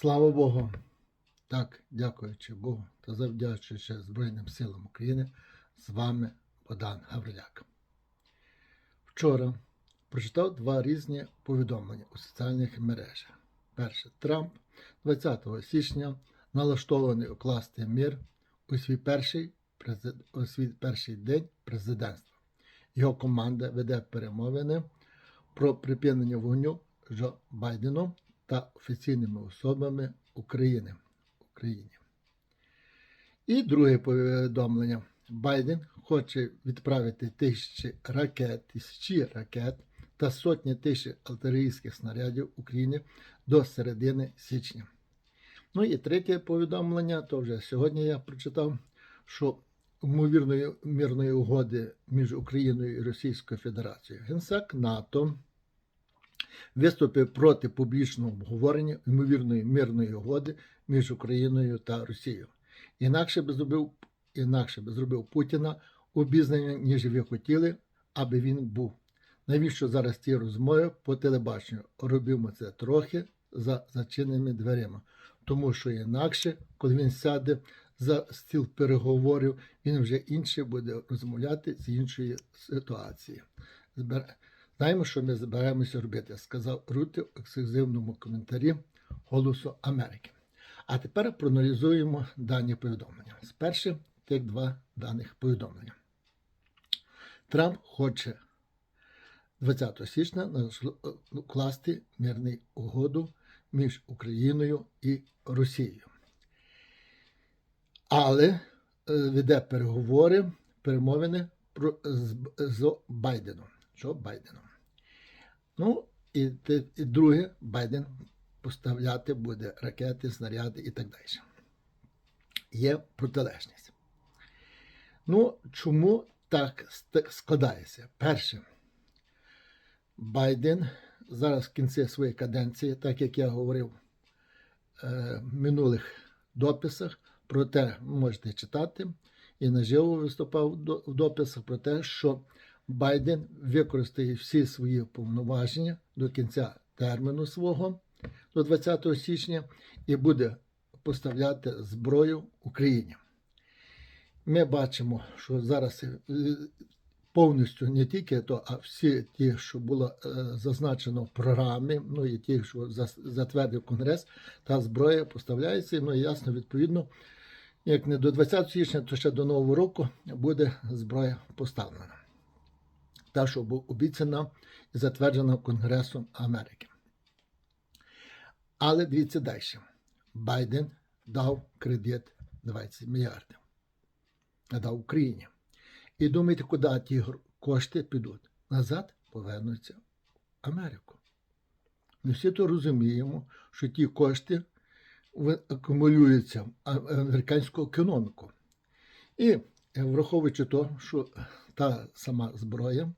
Слава Богу! Так, дякуючи Богу та завдячуючи Збройним силам України, з вами Богдан Гавриляк. Вчора прочитав два різні повідомлення у соціальних мережах. Перше, Трамп 20 січня налаштований укласти мир у свій перший, у свій перший день президентства. Його команда веде перемовини про припинення вогню Джо Байденом та офіційними особами України. Україні. І друге повідомлення. Байден хоче відправити тисячі ракет, тисячі ракет та сотні тисяч артилерійських снарядів Україні до середини січня. Ну і третє повідомлення, то вже сьогодні я прочитав, що ймовірної мирної угоди між Україною і Російською Федерацією Генсек НАТО виступив проти публічного обговорення ймовірної мирної угоди між Україною та Росією. Інакше би зробив, інакше би зробив Путіна обізнанням, ніж ви хотіли, аби він був. Навіщо зараз ці розмови по телебаченню? Робимо це трохи за зачиненими дверима. Тому що інакше, коли він сяде за стіл переговорів, він вже інше буде розмовляти з іншої ситуації. Знаємо, що ми збираємося робити, сказав Рути в ексклюзивному коментарі Голосу Америки. А тепер проаналізуємо дані повідомлення. Спершу тих два даних повідомлення. Трамп хоче 20 січня укласти мирний угоду між Україною і Росією. Але е, веде переговори, перемовини з Байденом. Джо Байденом. Ну, і, і друге, Байден поставляти буде ракети, снаряди і так далі. Є протилежність. Ну, чому так складається? Перше, Байден зараз в кінці своєї каденції, так як я говорив е, в минулих дописах, про те, можете читати, і наживо виступав в до- в дописах про те, що Байден використає всі свої повноваження до кінця терміну свого до 20 січня і буде поставляти зброю Україні. Ми бачимо, що зараз е, повністю не тільки то, а всі ті, що було е, зазначено в програмі, ну і ті, що затвердив Конгрес, та зброя поставляється, ну і ясно, відповідно, як не до 20 січня, то ще до Нового року буде зброя поставлена. Та, що була обіцяна і затверджена Конгресом Америки. Але дивіться далі. Байден дав кредит 20 мільярдів. Надав Україні. І думаєте, куди ті кошти підуть? Назад повернуться в Америку. Ми всі то розуміємо, що ті кошти акумулюються в американську економіку. І враховуючи то, що та сама зброя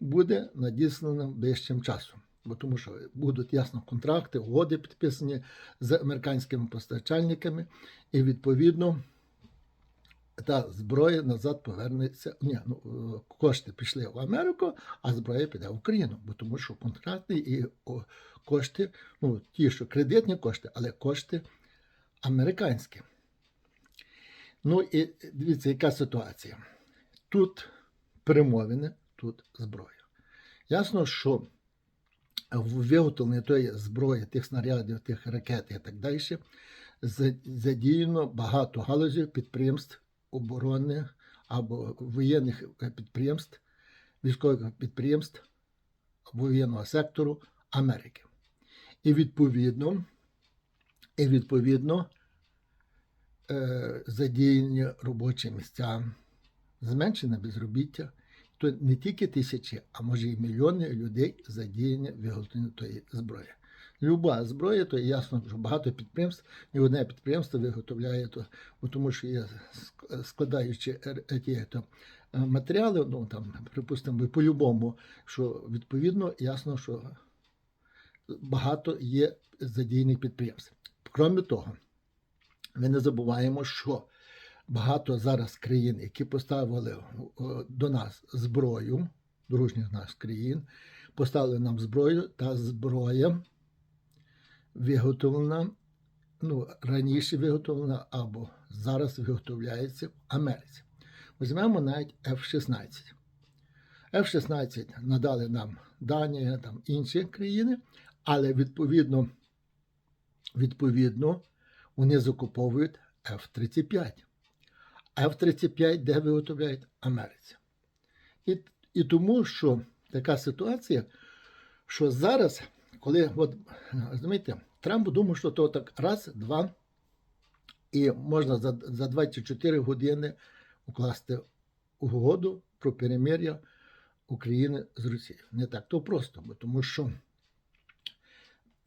буде надіслана ближчим часом. Бо тому що будуть ясно контракти, угоди підписані з американськими постачальниками, і відповідно та зброя назад повернеться. Ні, ну е, кошти пішли в Америку, а зброя піде в Україну. Бо тому що контракти і кошти, ну ті, що кредитні кошти, але кошти американські. Ну і дивіться, яка ситуація. Тут перемовини, тут зброя. Ясно, що в виготовленні тої зброї, тих снарядів, тих ракет і так далі, задіяно багато галузів підприємств оборонних або воєнних підприємств, військових підприємств воєнного сектору Америки. І відповідно, і відповідно е, задіяні робочі місця, зменшене безробіття, то не тільки тисячі, а може і мільйони людей задіяні в виготовленні тої зброї. Люба зброя, то ясно, що багато підприємств, і одне підприємство виготовляє то, тому що є ск- складаючі р- ті то, е, матеріали, ну там, припустимо, по-любому, що відповідно ясно, що багато є задіяних підприємств. Крім того, ми не забуваємо, що багато зараз країн, які поставили до нас зброю, дружніх нас країн, поставили нам зброю, та зброя виготовлена ну, раніше виготовлена або зараз виготовляється в Америці. Візьмемо навіть F-16. F-16 надали нам Данія, там інші країни, але відповідно, відповідно вони закуповують F-35. F-35 де виготовляють Америці. І, і тому, що така ситуація, що зараз, коли, от, розумієте, Трамп думав, що то так раз, два, і можна за, за 24 години укласти угоду про перемир'я України з Росією. Не так то просто, бо тому що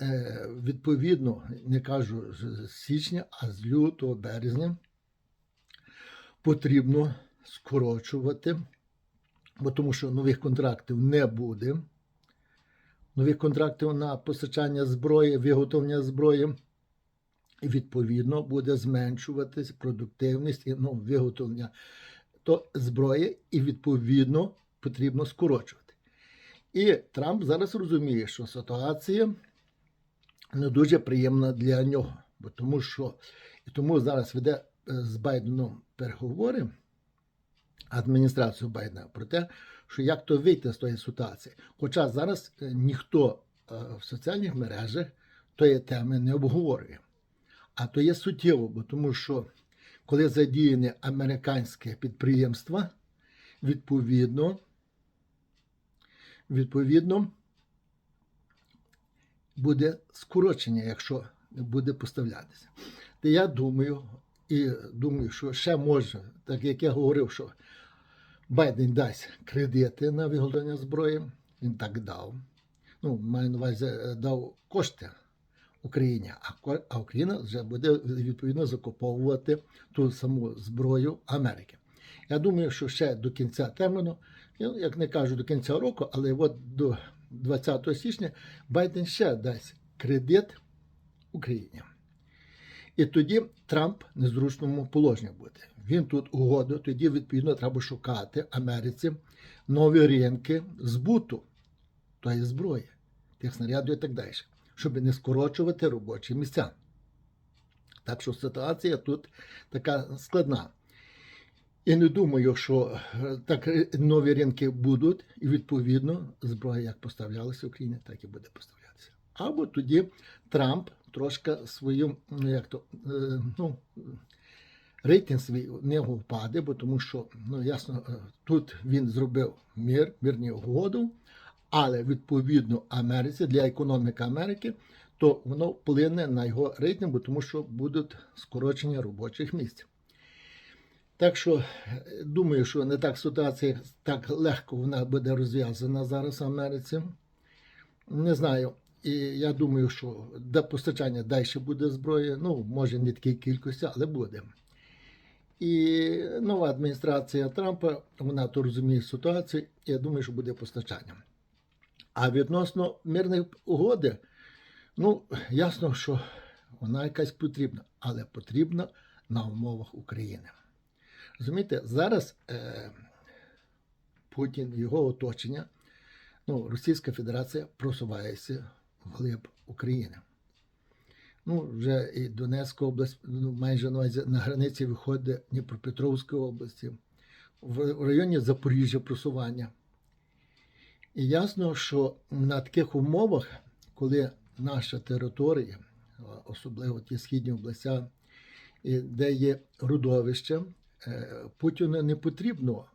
е, відповідно, не кажу з з січня, а з лютого березня потрібно скорочувати, бо тому що нових контрактів не буде. Нових контрактів на постачання зброї, виготовлення зброї. І відповідно буде зменшуватись продуктивність і ну, виготовлення то зброї, і відповідно потрібно скорочувати. І Трамп зараз розуміє, що ситуація не дуже приємна для нього, бо тому що і тому зараз веде е, з Байденом переговори адміністрацію Байдена про те, що як то вийти з тої ситуації. Хоча зараз е, ніхто е, в соціальних мережах тої теми не обговорює. А то є суттєво, бо тому що коли задіяне американське підприємство, відповідно, відповідно буде скорочення, якщо буде поставлятися. Та я думаю, і думаю, що ще може, так як я говорив, що Байден дасть кредити на виготовлення зброї, він так дав. Ну, маю на увазі, е, дав кошти Україні, а Україна вже буде відповідно закуповувати ту саму зброю Америки. Я думаю, що ще до кінця терміну, як не кажу до кінця року, але от до 20 січня Байден ще дасть кредит Україні. І тоді Трамп в незручному положенні буде. Він тут угоду, тоді відповідно треба шукати Америці нові ринки збуту тої зброї, тих снарядів і так далі, щоб не скорочувати робочі місця. Так що ситуація тут така складна. І не думаю, що е, так е, нові ринки будуть, і відповідно зброя як поставлялася в Україні, так і буде поставлятися. Або тоді Трамп трошки свою, ну як то, е, ну, рейтинг свій нього впаде, бо тому що, ну ясно, е, тут він зробив мир, мирні угоду, але відповідно Америці для економіки Америки, то воно вплине на його рейтинг, бо тому що будуть скорочення робочих місць. Так що е, думаю, що не так ситуація так легко вона буде розв'язана зараз в Америці. Не знаю. І я думаю, що до постачання далі буде зброї. Ну, може, не такій кількості, але буде. І нова адміністрація Трампа, вона то розуміє ситуацію, і я думаю, що буде постачання. А відносно мирної угоди, ну, ясно, що вона якась потрібна, але потрібна на умовах України. Розумієте, зараз е, Путін, його оточення, ну, Російська Федерація просувається вглиб України. Ну, вже і Донецька область, ну, майже на, границі виходить Дніпропетровської області, в, в районі Запоріжжя просування. І ясно, що на таких умовах, коли наша територія, особливо ті східні області, де є родовище, е, Путіну не потрібно,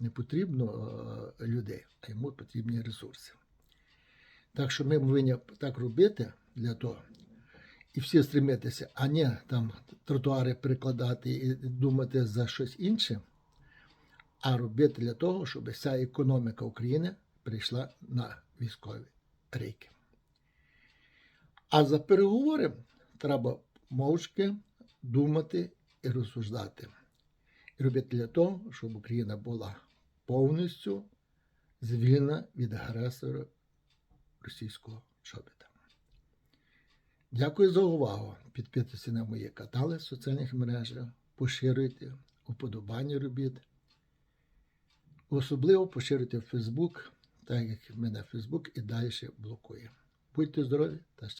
не потрібно е, людей, а йому потрібні ресурси. Так що ми повинні так робити для того, і всі стремитися, а не там тротуари перекладати і думати за щось інше, а робити для того, щоб вся економіка України прийшла на військові рейки. А за переговори треба мовчки думати і розсуждати. І робити для того, щоб Україна була повністю звільнена від агресора російського чобіта. Дякую за увагу. Підписуйтесь на мої канали в соціальних мережах, поширюйте, уподобання робіт. Особливо поширюйте в Фейсбук, так як мене Фейсбук і далі блокує. Будьте здорові та щасливі!